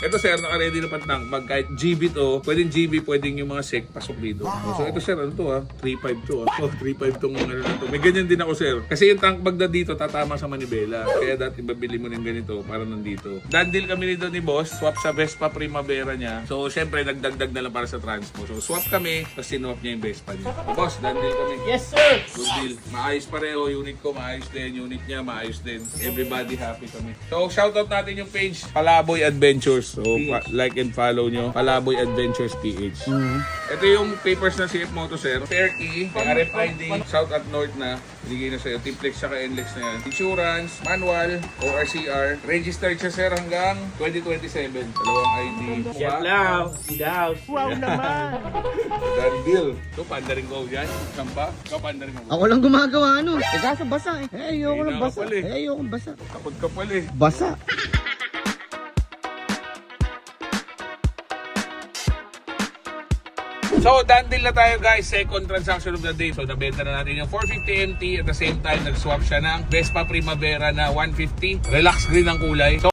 Ito sir, naka-ready na pantang. Mag kahit GB to, pwedeng GB, pwedeng yung mga sec, pasok dito. So ito sir, ano to ha? 3.5 to ha? Oh, 3.5 tong ano na to. May ganyan din ako sir. Kasi yung tank bag na dito, tatama sa manibela. Kaya dati babili mo ng ganito para nandito. Dan deal kami nito ni boss, swap sa Vespa Primavera niya. So syempre, nagdagdag na lang para sa transpo. So swap kami, tapos sinwap niya yung Vespa niya. So, boss, dan deal kami. Yes, sir! Good deal. Maayos pareho. Unit ko maayos din. Unit niya maayos din. Everybody happy kami. So, shoutout natin yung page Palaboy Adventures. So, pa- like and follow nyo. Palaboy Adventures PH. Ito yung papers na CF Moto, sir. Fair key, RFID, South at North na. Binigay na sa'yo. Tiplex saka NLEX na yan. Insurance, manual, ORCR. Registered siya, sir, hanggang 2027. Dalawang ID. Lau, Daw. Wow naman! Done deal. So, panda rin ko yan. Sampa. Ikaw, panda rin mo. Ako lang gumagawa ano. Eh kaso basa eh. Eh ayoko lang basa. kapal eh. Eh ayoko basa. Takot ka pala eh. Basa. So, dandil na tayo guys. Second transaction of the day. So, nabenta na natin yung 450 MT. At the same time, nag-swap siya ng Vespa Primavera na 150. Relax green ang kulay. So,